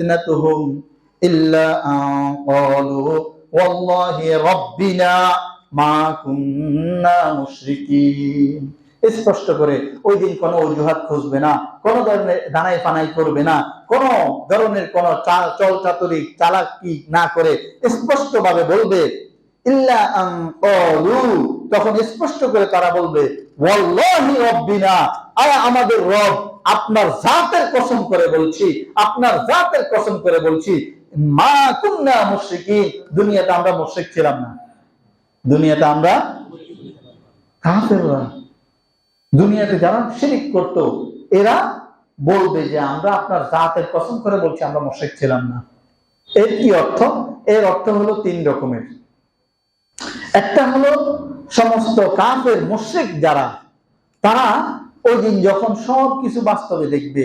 فتنتهم إلا أن قالوا والله ربنا ما كنا مشركين স্পষ্ট করে ওই দিন কোনো অজুহাত খুঁজবে না কোন ধরনের দানাই ফানাই করবে না কোন ধরনের কোন চা- চল চাতুরি চালাকি না করে স্পষ্ট ভাবে বলবে তখন স্পষ্ট করে তারা বলবে আমাদের রব, আপনার জাতের কসম করে বলছি, আপনার জাতের কসম করে বলছি, মা কুন্না মুশরিকিন। দুনিয়াতে আমরা মুশরিক ছিলাম না। দুনিয়াতে আমরা দুনিয়াতে যারা শিরিক করত, এরা বলবে যে আমরা আপনার জাতের কসম করে বলছি, আমরা মুশরিক ছিলাম না। এর কি অর্থ? এর অর্থ হলো তিন রকমের। একটা হলো সমস্ত কাফের, মুশরিক যারা, তারা ওই দিন যখন সব কিছু বাস্তবে দেখবে,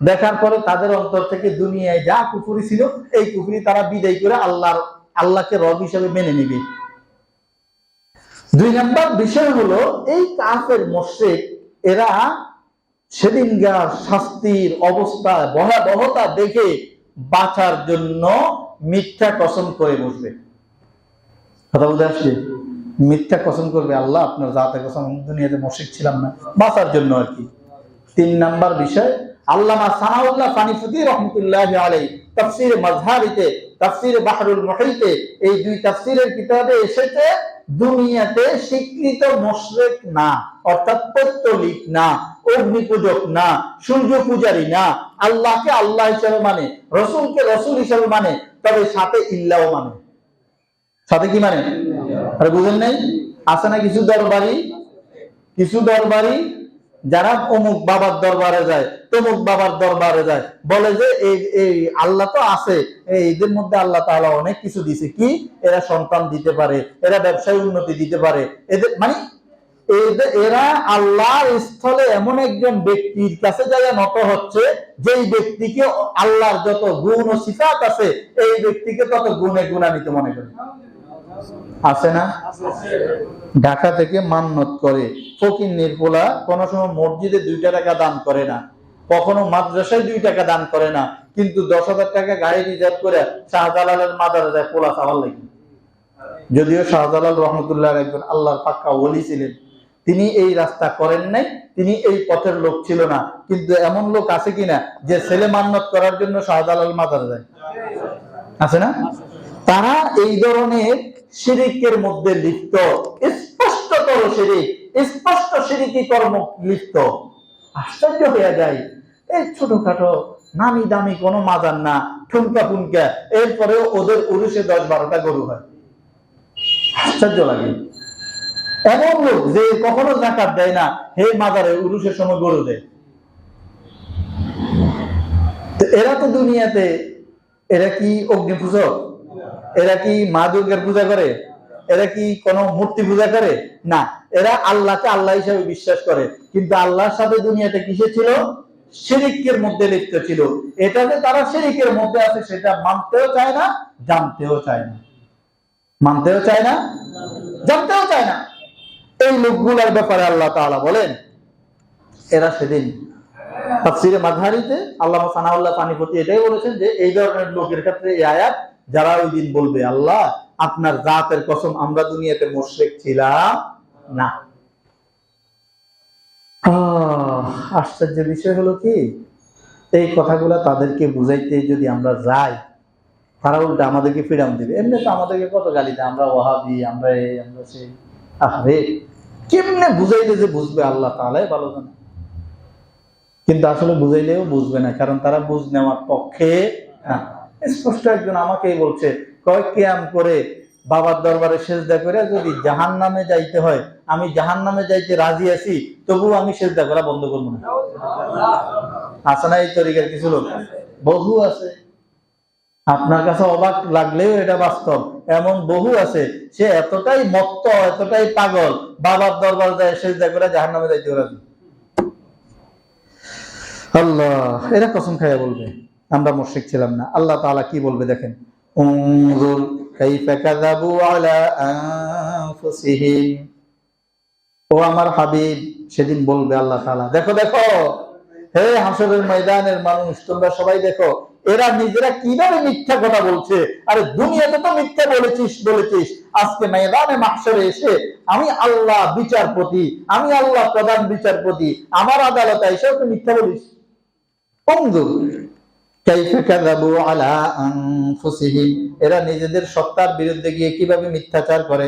দেখার পরে তাদের অন্তর থেকে দুনিয়ায় যা কুফুরি ছিল, এই কুফুরি তারা বিদায় করে আল্লাহর, আল্লাহকে রব হিসেবে মেনে নেবে। দুই নাম্বার বিষয় হলো, এই কাফের মোশেক এরা সেদিনকার শাস্তির অবস্থা, ভয়াবহতা দেখে বাঁচার জন্য মিথ্যা কসম করে বসবে। কথা বলতে আসছে? মিথ্যা কসম করবে আল্লাহ, আপনার জাতে কসম দুনিয়াতে মশিক ছিলাম না। বাঁচার জন্য আর কি। তিন নাম্বার বিষয় স্বীকৃত না না সূর্য পূজারী না, আল্লাহকে আল্লাহ হিসেবে মানে রসুলকে রসুল হিসেবে মানে তবে সাথে ইল্লাও মানে। সাথে কি মানে? আরে বুঝেন নাই? আছে না কিছু দরবারি? কিছু দরবারি যারা অমুক বাবার দরবারে যায়, তমুক বাবার দরবারে যায়, বলে যে এই আল্লাহ তো আছে এদের মধ্যে আল্লাহ তাআলা অনেক কিছু দিছে। কি? এরা সন্তান দিতে পারে, এরা ব্যবসায় উন্নতি দিতে পারে। এদের মানে এরা আল্লাহর স্থলে এমন একজন ব্যক্তির কাছে যারা নত হচ্ছে, যেই ব্যক্তিকে আল্লাহর যত গুণ ও সিফাত আছে, এই ব্যক্তিকে তত গুণে গুণান্বিত মনে করে। আছে না? ঢাকা থেকে মান্নত করে। ফকির নির্পোলা কোনো সময় মসজিদে দুইটা টাকা দান করে না। কখনো মাদ্রাসায় দুই টাকা দান করে না। কিন্তু দশ হাজার টাকা গাড়ি রিজার্ভ করে শাহজালালের মাদারে যায় পোলা চাওয়ার লাগে। যদিও শাহজালাল রহমতুল্লাহ একজন আল্লাহর পাক্কা ওলি ছিলেন। তিনি এই রাস্তা করেন নাই, তিনি এই পথের লোক ছিল না। কিন্তু এমন লোক আছে কিনা যে ছেলে মান্নত করার জন্য শাহজালাল মাদারে যায়? আছে না? তারা এই ধরনের শিরিকের মধ্যে লিপ্ত। স্পষ্টতর শিরিক, স্পষ্ট শিরিকি কর্ম লিপ্ত। আশ্চর্য হয়ে যায়, এই ছোটখাটো নামি দামি কোনো মাজার না ঠুনকা ফুনকা এরপরেও ওদের উরুষে দশ বারোটা গরু হয়। আশ্চর্য লাগে। এমন লোক যে কখনো জাকাত দেয় না, হে মাজারে উরুষের সময় গরু দেয়। এরা তো দুনিয়াতে, এরা কি অগ্নি পূজক এরা কি মা দুর্গার পূজা করে? এরা কি কোন মূর্তি পূজা করে? না, এরা আল্লাহকে আল্লাহ হিসাবে বিশ্বাস করে। কিন্তু আল্লাহর সাথে দুনিয়াতে কিসে ছিল? শিরিকের মধ্যে লিপ্ত ছিল। এটা যে তারা শিরিকের মধ্যে আছে, সেটা মানতেও চায় না, জানতেও চায় না। মানতেও চায় না, জানতেও চায় না। এই লোকগুলোর ব্যাপারে আল্লাহ তাআলা বলেন, এরা সেদিন মাঝহারিতে আল্লাহ সানাউল্লাহ পানিপতি এটাই বলেছেন যে, এই ধরনের লোকের ক্ষেত্রে এই আয়াত যারা ওই দিন বলবে, আল্লাহ, আপনার জাতের কসম আমরা দুনিয়াতে মুশরিক ছিলাম না। আশ্চর্য বিষয় হলো কি? এই কথাগুলো তাদেরকে বুঝাইতে যদি আমরা যাই, তারা উল্টা আমাদেরকে ফিরাম দিবে। এমনি তো আমাদেরকে কত গালি দেয়? আমরা ওহাবি আমরা এই আমরা সেই আরে কেমনে বুঝাইলে যে বুঝবে আল্লাহ তাহলে ভালো জানে। কিন্তু আসলে বুঝাইলেও বুঝবে না, কারণ তারা বুঝ নেওয়ার পক্ষে না। স্পষ্ট একজন আমাকেই বলছে, কয় কেয়াম করে বাবার দরবারে সেজদা করে যদি জাহান নামে যাইতে হয়, আমি জাহান নামে যাইতে রাজি আছি, তবুও আমি সেজদা করা বন্ধ করব না। আছে না এই তরিকার কিছু লোক? বহু আছে। আপনার কাছে অবাক লাগলেও এটা বাস্তব। এমন বহু আছে, সে এতটাই মত্ত, এতটাই পাগল, বাবার দরবার যায় সেজদা করে জাহান নামে যাইতে রাজি। আল্লাহ, এরা কসম খাইয়া বলবে। আমরা মুশরিক ছিলাম না। আল্লাহ তাআলা কি বলবে দেখেন? ও আমার হাবিব, সেদিন বলবে আল্লাহ তাআলা, দেখো দেখো, হে হাসরের ময়দানের মানুষ, তোমরা সবাই দেখো, এরা নিজেরা কীভাবে মিথ্যা কথা বলছে? আরে, দুনিয়াতে তো মিথ্যা বলেছিস বলেছিস। আজকে ময়দানে মাহশরে এসে আমি আল্লাহ বিচারপতি, আমি আল্লাহ প্রধান বিচারপতি, আমার আদালতে এসেও তো মিথ্যা বলিস। এরা নিজেদের সত্তার বিরুদ্ধে গিয়ে কীভাবে মিথ্যাচার করে?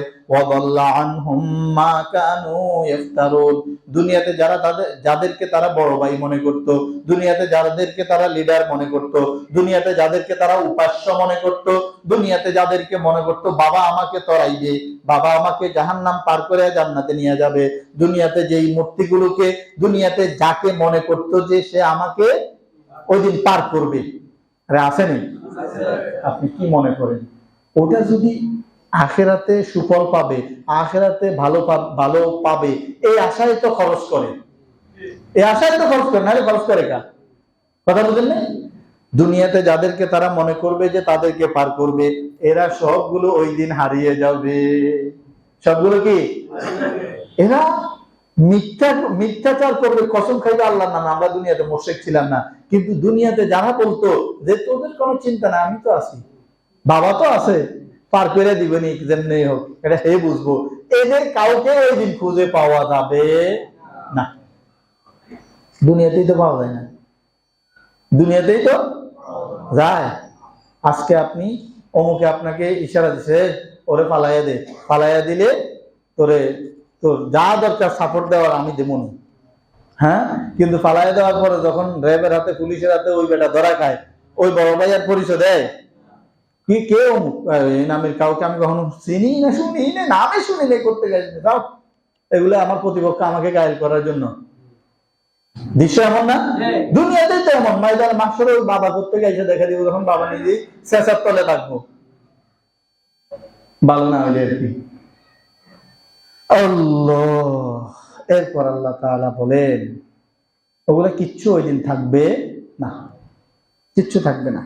দুনিয়াতে যারা তাদের, যাদেরকে তারা বড় ভাই মনে করত, দুনিয়াতে যাদেরকে তারা লিডার মনে করত, দুনিয়াতে যাদেরকে তারা উপাস্য মনে করত, দুনিয়াতে যাদেরকে মনে করত, বাবা আমাকে তরাইবে বাবা আমাকে জাহান নাম পার করে জান্নাতে নিয়ে যাবে। দুনিয়াতে যেই মূর্তিগুলোকে, দুনিয়াতে যাকে মনে করত যে সে আমাকে ওই দিন পার করবে। আরে আসেনি আপনি কি মনে করেন? ওটা যদি আখেরাতে সুফল পাবে, আখেরাতে ভালো ভালো পাবে, এই আশায় তো খরচ করে। এই আশায় তো খরচ করে না খরচ করে কা কথা বুঝলেন না? দুনিয়াতে যাদেরকে তারা মনে করবে যে তাদেরকে পার করবে, এরা সবগুলো ওই দিন হারিয়ে যাবে। সবগুলো কি? এরা মিথ্যা, মিথ্যাচার করবে, কসম খাইবে আল্লাহ নামে। আমরা দুনিয়াতে মোশেক ছিলাম না। কিন্তু দুনিয়াতে যারা বলতো যে তোদের কোনো চিন্তা না আমি তো আছি। বাবা তো আছে, পার করে দিবেনি যেমনি হোক। এটা হে বুঝব। এদের কাউকে ওই দিন খুঁজে পাওয়া যাবে না। দুনিয়াতেই তো পাওয়া যায় না। দুনিয়াতেই তো যায়। আজকে আপনি, অমুকে আপনাকে ইশারা দিছে, ওরে পালাইয়া দে। পালাইয়া দিলে তোরে তোর যা দরকার সাপোর্ট দেওয়ার আমি দেবো না হ্যাঁ? কিন্তু পালাইয়া দেওয়ার পরে যখন র্যাবের হাতে পুলিশের হাতে ওই বেটা ধরা খায় ওই বড় ভাইয়ার পরিচয় দেয়। কি কে নামের কাউকে আমি কখনো চিনি না শুনি না নামে শুনি না করতে গেছি সব। এগুলো আমার প্রতিপক্ষ আমাকে গায়েল করার জন্য। দৃশ্য এমন না? হ্যাঁ। দুনিয়াতেই তো এমন। ময়দান মাসরে বাবা করতে গেছে দেখা দিব যখন বাবা নিজে শেষার তলে থাকব। ভালো না হইলে আর কি। এরপর আল্লাহ বলেন, ওগুলো কিচ্ছু ওই দিন থাকবে না। কিচ্ছু থাকবে না।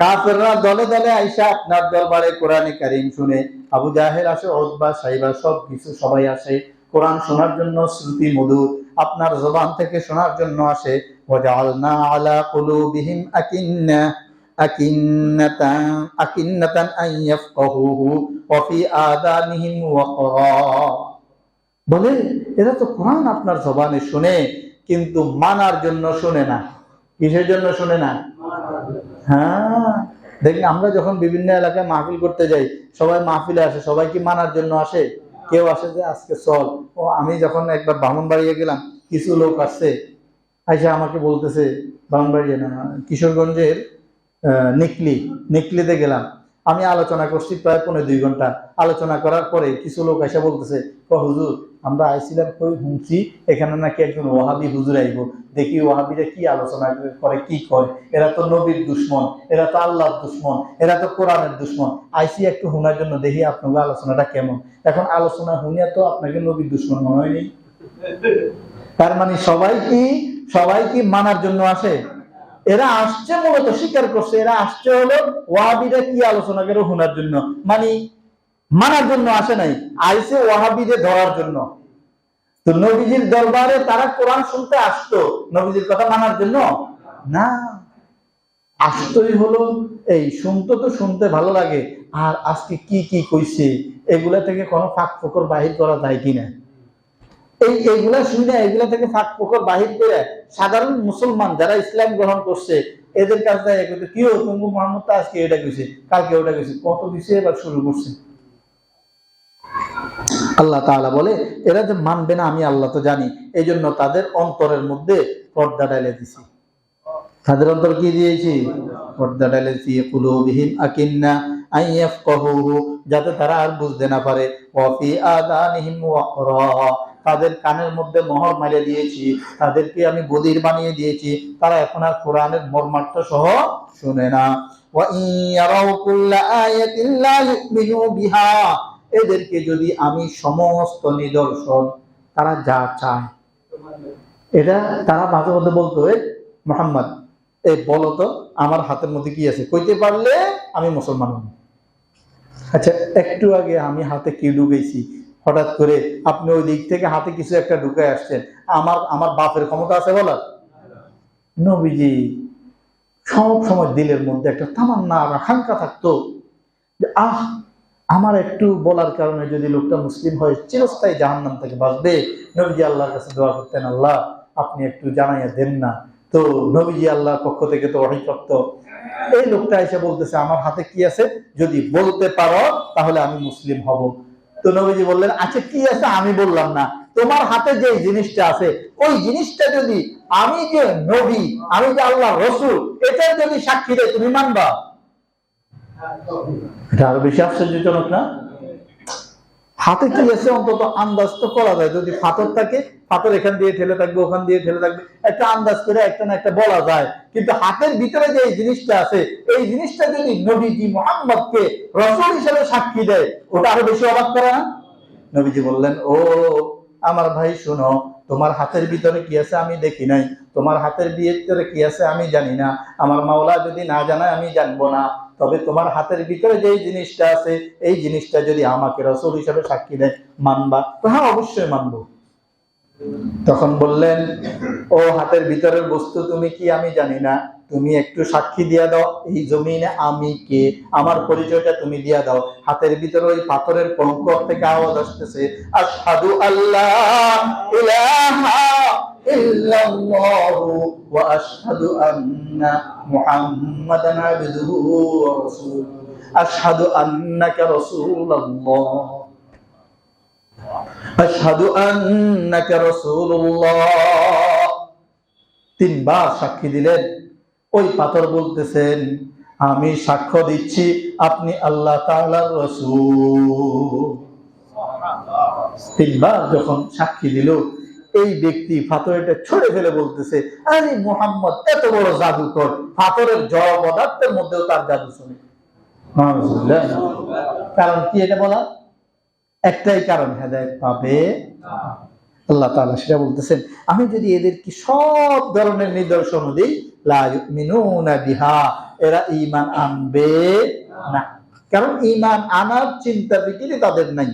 কাফেররা দলে দলে আইসা আপনার দরবারে কোরআনে কারিম শুনে, আবু জাহের আসে ওদবা সাইবা সব কিছু সবাই আসে, কোরআন শোনার জন্য শ্রুতি মধুর, আপনার জবান থেকে শোনার জন্য আসে ওয়াজালনা আলা কুলুবিহিম আকিন্না। ওয়া ফি আযানিহিম বলে, এরা তো কোরআন আপনার জবানে শুনে, কিন্তু মানার জন্য শুনে না। কিসের জন্য শুনে না? হ্যাঁ। দেখি আমরা যখন বিভিন্ন এলাকায় মাহফিল করতে যাই, সবাই মাহফিলে আসে, সবাই কি মানার জন্য আসে? কেউ আসে যে, আজকে চল। ও, আমি যখন একবার বামনবাড়িয়ে গেলাম, কিছু লোক আসছে, আইসা আমাকে বলতেছে বামনবাড়িয়া না, কিশোরগঞ্জের নিকলি, নিকলিতে গেলাম। আমি আলোচনা করছি প্রায় পনেরো দুই ঘণ্টা। আলোচনা করার পরে কিছু লোক এসে বলতেছে "ও হুজুর, আমরা আইছিলাম কই শুনছি এখানে নাকি একজন ওয়াহাবি হুজুর আইব। দেখি ওয়াহাবিরা কি আলোচনা করে, কি কয়। এরা তো নবীর দুশ্মন, এরা তো আল্লাহর দুশ্মন, এরা তো কোরআনের দুশ্মন। আইসি একটু শোনার জন্য দেখি আপনার আলোচনাটা কেমন। এখন আলোচনা শুনিয়া তো আপনাকে নবীর দুশ্মন মনে হয়নি তার মানে সবাই কি সবাই কি মানার জন্য আসে? এরা আসছে মূলত স্বীকার করছে, এরা আসছে হলো ওয়াহাবিরা কি আলোচনা করে শোনার জন্য? মানে মানার জন্য আসে নাই আইসে ওয়াহাবিদের ধরার জন্য। তো নবীজির দরবারে তারা কোরআন শুনতে আসতো, নবীজির কথা মানার জন্য? না। আসতই হলো, এই শুনতে তো শুনতে ভালো লাগে, আর আজকে কি কি কইছে, এগুলা থেকে কোনো ফাঁক ফোকর বাহির করা যায় কিনা? এই এগুলা শুনে এগুলা থেকে ফাঁক ফোকর বাহির করে সাধারণ মুসলমান যারা ইসলাম গ্রহণ করছে, এদের কাছে কি তুমি মোহাম্মদ আজকে এটা কইছে? কালকে ওটা কইছে? কত কিছু এবার শুরু করছে। আল্লাহ তাআলা বলে, এরা যে মানবে না, আমি আল্লাহ তো জানি। এই জন্য তাদের অন্তরের মধ্যে পর্দা ডালে দিছি। তাদের অন্তর কি দিয়েছি? পর্দা ডালে দিয়ে কুলুবিহিম আকিন্না আইয়াফকাহুহু যাতে তারা আর বুঝতে না পারে। ওয়া ফি আদানিহিম ওয়াকরা তাদের কানের মধ্যে মোহর মারিয়ে দিয়েছি, তাদেরকে আমি বদির বানিয়ে দিয়েছি, তারা এখন আর কোরআনের মর্মার্থ সহ শুনে না। এদেরকে যদি আমি সমস্ত নিদর্শন, তারা যা চায়। এটা তারা মাঝে মধ্যে বলতো মোহাম্মদ এই বলো তো, আমার হাতের মধ্যে কি আছে? কইতে পারলে আমি মুসলমান আচ্ছা একটু আগে আমি হাতে কি ঢুকেছি হঠাৎ করে আপনি ওই দিক থেকে হাতে কিছু একটা ঢুকে আসছেন। আমার আমার বাপের ক্ষমতা আছে বলার? নবীজি সব সময় দিলের মধ্যে একটা তামান্না আর আকাঙ্ক্ষা থাকতো যে, আহ, আমার একটু বলার কারণে যদি লোকটা মুসলিম হয়, চিরস্থায়ী জাহান্নাম থেকে বাঁচবে। নবীজি আল্লাহর কাছে দোয়া করতেন, আল্লাহ, আপনি একটু জানাইয়া দেন না। তো নবীজি আল্লাহর পক্ষ থেকে তো অহিপ্রাপ্ত এই লোকটা এসে বলতেছে, আমার হাতে কি আছে? যদি বলতে পারো, তাহলে আমি মুসলিম হব। তো নবীজি বললেন আচ্ছা কি আছে আমি বললাম না। তোমার হাতে যে জিনিসটা আছে, ওই জিনিসটা যদি আমি যে নবী, আমি যে আল্লাহ রসুল, এটার যদি সাক্ষী দেয়, তুমি মানবা? এটা আরও বেশি আশ্চর্যজনক না? হাতে কি আছে? অন্তত আন্দাজ তো করা যায়। যদি পাথর থাকে পাথর এখান দিয়ে ঠেলে থাকবে, ওখান দিয়ে ঠেলে থাকবে। একটা আন্দাজ করে একটা না একটা বলা যায়। কিন্তু হাতের ভিতরে যে এই জিনিসটা আছে, এই জিনিসটা যদি নবীজি মোহাম্মদকে রসুল হিসেবে সাক্ষী দেয়, ওটা আরও বেশি অবাক করে না? নবীজি বললেন, ও, আমার ভাই, শোনো, তোমার হাতের ভিতরে কি আছে আমি দেখি নাই। তোমার হাতের ভিতরে কি আছে আমি জানি না। আমার মাওলা যদি না জানায়, আমি জানব না। তবে তোমার হাতের ভিতরে যে জিনিসটা আছে, এই জিনিসটা যদি আমাকে রসুল হিসাবে সাক্ষী দেয়, মানবা? তো হ্যাঁ অবশ্যই মানবো। তখন বললেন, ও হাতের ভিতরের বস্তু, তুমি কি আমি জানি না? তুমি একটু সাক্ষী দিয়া দাও, এই জমিনে আমি কে? আমার পরিচয়টা তুমি দিয়া দাও। হাতের ভিতরে ওই পাথরের কঙ্কর থেকে আওয়াজ আসতেছে, আশহাদু আল্লাহ ইলাহা ইল্লাল্লাহু ওয়া আশহাদু আন্না আন্নাকা রাসূলুল্লাহ। আশহাদু আন্নাকা রাসূলুল্লাহ। তিনবার সাক্ষী দিলেন। ওই পাথর বলতেছেন, আমি সাক্ষ্য দিচ্ছি, আপনি আল্লাহ তাআলার রাসূল। তিনবার যখন সাক্ষী দিল, এই ব্যক্তি পাথরটা ছড়ে ফেলে বলতেছে, আরে মোহাম্মদ, এত বড় জাদুকর। পাথরের জড় পদার্থের মধ্যেও তার জাদু শুনে কারণ কি এটা বলা? একটাই কারণ হেদায়ত পাবে আল্লাহ তাআলা সেটা বলতেছেন আমি যদি এদেরকে সব ধরনের নিদর্শন দিই লা ইউমিনুনা বিহা এরা ঈমান আনবে না কারণ ঈমান আনার চিন্তা ফিকিরি তাদের নাই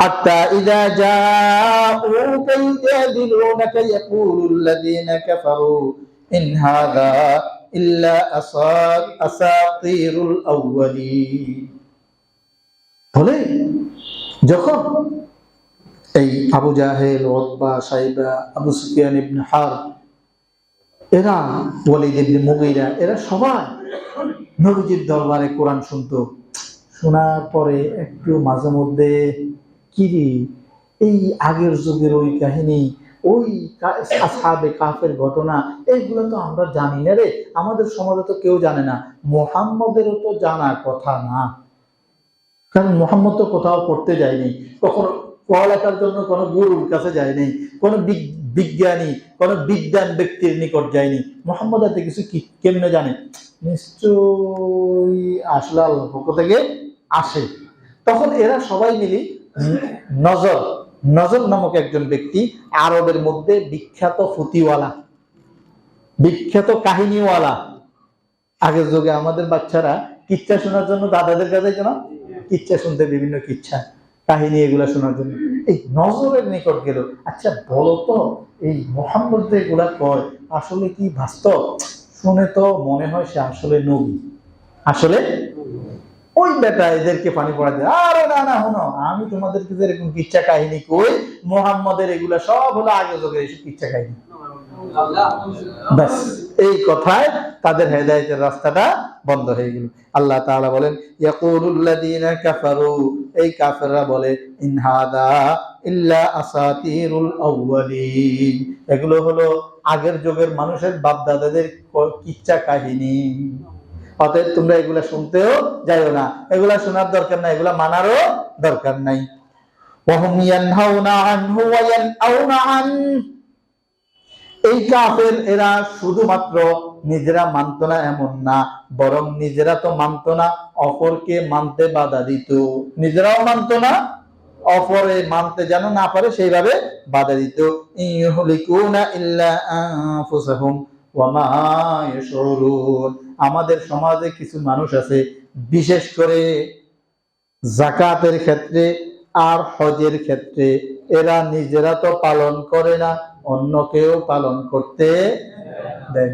حتى إذا جاءوك يجادلونك يقول الذين كفروا إن هذا إلا أسا- أساطير الأولين বলে যখন এই আবু জাহেল ওতবা সাইবা, আবু সুফিয়ান ইবনে হার, এরা ওয়ালিদ ইবনে মুগীরা, এরা সবাই নবীজির দরবারে কোরআন শুনতো। শোনার পরে একটু মাঝে মধ্যে কিরি এই আগের যুগের ওই কাহিনী, ওই আসহাবে কাফের ঘটনা এইগুলো তো আমরা জানি না রে। আমাদের সমাজে তো কেউ জানে না। মোহাম্মদেরও তো জানার কথা না। কারণ মোহাম্মদ তো কোথাও পড়তে যায়নি, কখনো পড়ালেখার জন্য কোনো গুরুর কাছে যায়নি, কোনো বিজ্ঞানী, কোনো বিজ্ঞান ব্যক্তির নিকট যায়নি। মোহাম্মদ এত কিছু কি, কেমনে জানে? নিশ্চয়ই আসলে আল্লাহর পক্ষ থেকে আসে। তখন এরা সবাই মিলি নজর নজর নামক একজন ব্যক্তি আরবের মধ্যে বিখ্যাত ফুতিওয়ালা, বিখ্যাত কাহিনীওয়ালা। আগের যুগে আমাদের বাচ্চারা কিচ্ছা শোনার জন্য দাদাদের কাছে যেত না কিচ্ছা শুনতে, বিভিন্ন কিচ্ছা, কাহিনী এগুলা শোনার জন্য। এই নজরের নিকট গেল। আচ্ছা বলো তো এই মোহাম্মদ এগুলা কয়, আসলে কি বাস্তব? শুনে তো মনে হয় সে আসলে নবী। আসলে ওই বেটা এদেরকে পানি পড়া দেয়। আরে না না, শোনো, আমি তোমাদেরকে যে এরকম কিচ্ছা কাহিনী কই, মোহাম্মদের এগুলা সব হলো আগে যোগের এইসব কিচ্ছা কাহিনী। ব্যাস, এই কথায় তাদের হেদায়েতের রাস্তাটা বন্ধ হয়ে গেল। আল্লাহ তাআলা বলেন এই কাফেররা বলে, ইন এগুলো হলো আগের যুগের মানুষের বাপ দাদাদের কিচ্ছা কাহিনী। অতএব তোমরা এগুলা শুনতেও যাইও না। এগুলা শোনার দরকার নাই, এগুলা মানারও দরকার নাই। ওয়াহুম ইয়ানহাউনা আনহু ওয়া ইয়ানআউনা আনহু এই কাফের এরা শুধুমাত্র নিজেরা মানত না এমন না, বরং নিজেরা তো মানত না, অপরকে মানতে বাধা দিত। নিজেরাও মানত না, অপরে মানতে যেন না পারে সেইভাবে বাধা দিত। আমাদের সমাজে কিছু মানুষ আছে, বিশেষ করে জাকাতের ক্ষেত্রে আর হজের ক্ষেত্রে। এরা নিজেরা তো পালন করে না অন্য কেউ পালন করতে দেয়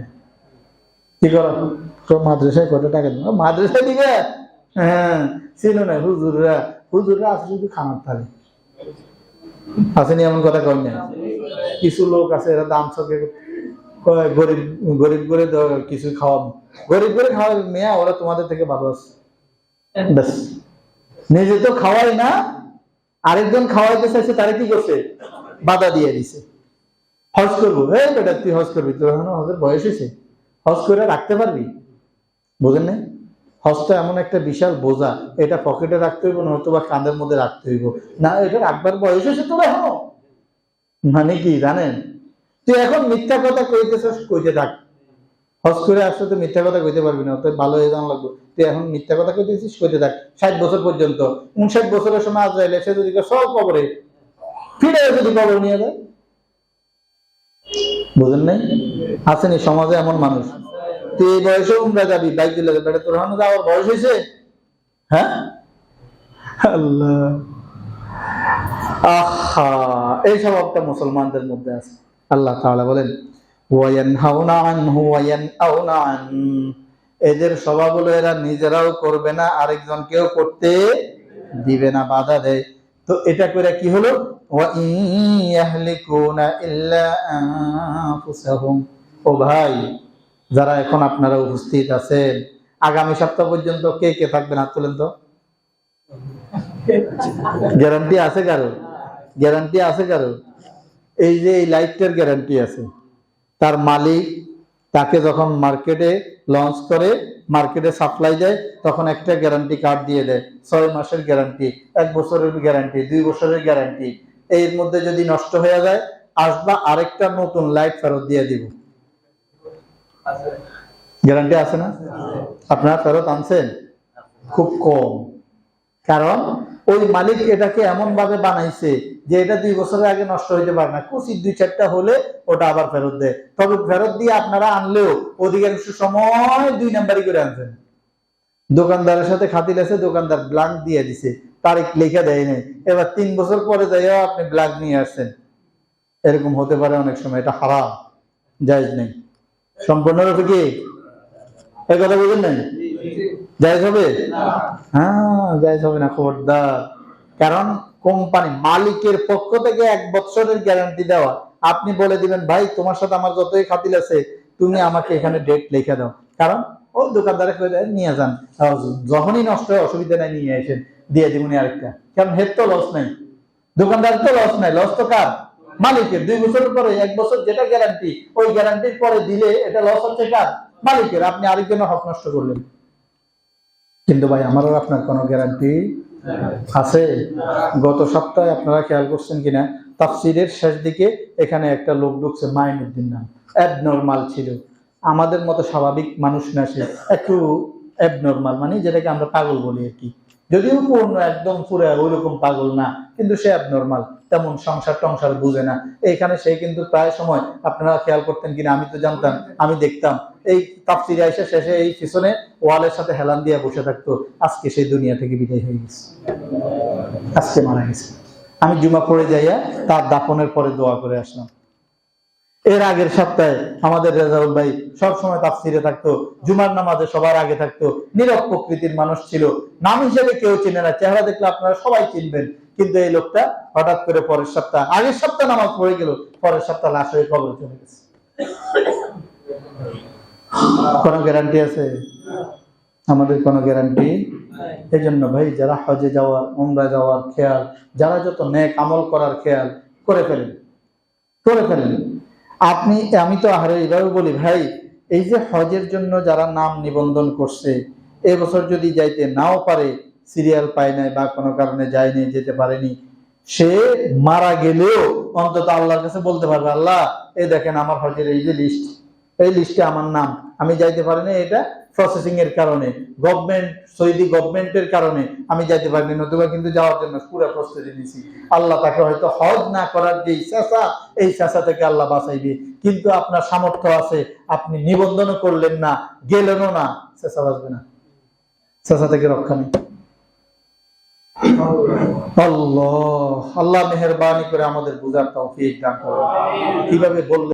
কি করো? মাদ্রাসায় কত টাকা দিবে মাদ্রাসায় দিবে? হ্যাঁ ছিল না, হুজুররা হুজুররা আছে শুধু খানার থালে আসেনি এমন কথা কই না কিছু লোক আছে, এরা দাম কয়, গরিব গরিব করে কিছু খাওয়াবো। গরিব করে খাওয়াবে মেয়া, ওরা তোমাদের থেকে ভালো আছে। নিজে তো খাওয়াই না, আরেকজন খাওয়াইতে চাইছে, তারা কি করছে? বাধা দিয়ে দিছে। হজ করব। এই বেটা, তুই হজ করবি? তোর এখন হজের বয়স হয়েছে। হজ করে রাখতে পারবি? বুঝেন না হজটা এমন একটা বিশাল বোঝা। এটা পকেটে রাখতে হইব নয়তো বা কাঁধের মধ্যে রাখতে হইব। না, এটা রাখবার বয়স হয়েছে তোর এখনও। মানে কি, জানেন? তুই এখন মিথ্যা কথা কইতেছিস, কইতে থাক। হজ করে আসলে তো মিথ্যা কথা কইতে পারবি না তুই ভালো হয়ে জানা লাগবে। তুই এখন মিথ্যা কথা কইতেছিস, কইতে থাক। ষাট বছর পর্যন্ত। উনষাট বছরের সময় আজরাইলে সে যদি সব কবরে ফিরে যদি কবর নিয়ে যায়। বুঝেন নাই? আসেনি, সমাজে এমন মানুষ। তুই এই বয়সে উমরা যাবি বাইক দিলে বেটা, তোর বয়স হয়েছে হ্যাঁ? আল্লাহ। আহা, এই স্বভাবটা মুসলমানদের মধ্যে আছে। আল্লাহ তাআলা বলেন এদের স্বভাব হলো, এরা নিজেরাও করবে না, আরেকজনকেও করতে দিবে না, বাধা দেয়। তো এটা করে কি হলো? ও ভাই, যারা এখন আপনারা উপস্থিত আছেন, আগামী সপ্তাহ পর্যন্ত কে কে থাকবেন হাত তুলেন তো? গ্যারান্টি আছে কারও? গ্যারান্টি আছে কারও? এই যে এই লাইটটার গ্যারান্টি আছে। তার মালিক তাকে যখন মার্কেটে লঞ্চ করে মার্কেটে সাপ্লাই দেয়, তখন একটা গ্যারান্টি কার্ড দিয়ে দেয়। ছয় মাসের গ্যারান্টি এক বছরের গ্যারান্টি দুই বছরের গ্যারান্টি এর মধ্যে যদি নষ্ট হয়ে যায়, আসবা আরেকটা নতুন লাইট ফেরত দিয়ে দিব। গ্যারান্টি আছে না? আপনারা ফেরত আনছেন? খুব কম। কারণ ওই মালিক এটাকে এমন ভাবে বানাইছে যে এটা দুই বছরের আগে নষ্ট হইতে পারে না। কুচি দুই চারটা হলে ওটা আবার ফেরত দেয়। তবে ফেরত দিয়ে আপনারা আনলেও অধিকাংশ সময় দুই নাম্বারই করে আনছেন। দোকানদারের সাথে খাতিল আছে, দোকানদার ব্লাঙ্ক দিয়ে দিছে। তারিখ লেখা দেয় নাই। এবার তিন বছর পরে যাইও আপনি ব্লাঙ্ক নিয়ে আসছেন। এরকম হতে পারে অনেক সময়, এটা হারাম। জায়জ নেই। সম্পূর্ণরূপে কি এই কথা বুঝেন নাই? জায়জ হবে? হ্যাঁ জায়জ হবে না খবরদার। কারণ কোম্পানি মালিকের পক্ষ থেকে এক বছরের গ্যারান্টি দেওয়া। আপনি বলে দিবেন ভাই তোমার সাথে আমার যতই খাতিল আছে তুমি আমাকে এখানে ডেট লিখে দাও। কারণ ও দোকানদারে নিয়ে যান। যখনই নষ্ট হয় অসুবিধা নাই নিয়ে আসেন। দিয়ে দিবনি আরেকটা। কারণ হেড তো লস নাই। দোকানদার তো লস নাই। লস তো কার? মালিকের। দুই বছর পরে এক বছর যেটা গ্যারান্টি ওই গ্যারান্টির পরে দিলে এটা লস হচ্ছে কার? মালিকের। আপনি আরেকজনের হক নষ্ট করলেন। কিন্তু ভাই, আমার আর আপনার কোনো গ্যারান্টি আছে? গত সপ্তাহে আপনারা খেয়াল করছেন কিনা তাফসিরের শেষ দিকে এখানে একটা লোক ঢুকছে, মাইনুদ্দিন নাম। অ্যাবনর্মাল ছিল। আমাদের মতো স্বাভাবিক মানুষ না সে। একটু অ্যাবনর্মাল মানে যেটাকে আমরা পাগল বলি আর কি। যদিও পূর্ণ একদম পুরো ওইরকম পাগল না, কিন্তু সে অ্যাবনর্মাল তেমন সংসার টংসার বুঝে না। এইখানে সে কিন্তু প্রায় সময়, আপনারা খেয়াল করতেন কিনা, আমি তো জানতাম, আমি দেখতাম। এই তাফসির আইসা শেষে এই পিছনে ওয়ালের সাথে হেলান দিয়ে বসে থাকতো। আজকে সেই দুনিয়া থেকে বিদায় হয়ে গেছে। আজকে মারা গেছে। আমি জুমা পড়ে যাইয়া তার দাপনের পরে দোয়া করে আসলাম। এর আগের সপ্তাহে আমাদের রেজাউল ভাই সব সময় তাফসিরে থাকতো, জুমার নামাজে সবার আগে থাকতো, নীরব প্রকৃতির মানুষ ছিল। নাম হিসেবে কেউ চিনে না, চেহারা দেখলে আপনারা সবাই চিনবেন। কিন্তু এই লোকটা হঠাৎ করে পরের সপ্তাহ, আগের সপ্তাহ নামাজ পড়ে গেল, পরের সপ্তাহ লাশ হয়ে কবরে চলে গেছে। কোনো গ্যারান্টি আছে? আমাদের কোনো গ্যারান্টি এই জন্য ভাই, যারা হজে যাওয়ার, উমরা যাওয়ার খেয়াল, যারা যত নেক আমল করার খেয়াল, করে ফেলেন। করে ফেলেন। আপনি, আমি তো আহারে এইভাবে বলি, ভাই, এই যে হজের জন্য যারা নাম নিবন্ধন করছে এবছর যদি যাইতে নাও পারে সিরিয়াল পায় নাই বা কোনো কারণে যায়নি যেতে পারেনি, সে মারা গেলেও অন্তত আল্লাহর কাছে বলতে পারবে, আল্লাহ, এই দেখেন আমার হজের এই যে লিস্ট এই লিস্টে আমার নাম। আমি যাইতে পারিনি এটা প্রসেসিং এর কারণে গভর্নমেন্ট সৌদি গভর্নমেন্টের কারণে আমি যাইতে পারিনি নতুবা কিন্তু যাওয়ার জন্য পুরো প্রস্তুতি নিছি। আল্লাহ তাকে হয়তো হজ না করার যে চেষ্টা এই চেষ্টা থেকে আল্লাহ বাঁচাইবে। কিন্তু আপনার সামর্থ্য আছে, আপনি নিবন্ধনও করলেন না, গেলেনও না চেষ্টা বাঁচবে না। চেষ্টা থেকে রক্ষা নেই। আল্লাহ আল্লাহ মেহরবানি করে আমাদের বুঝার তৌফিক দান করুন। কীভাবে বললে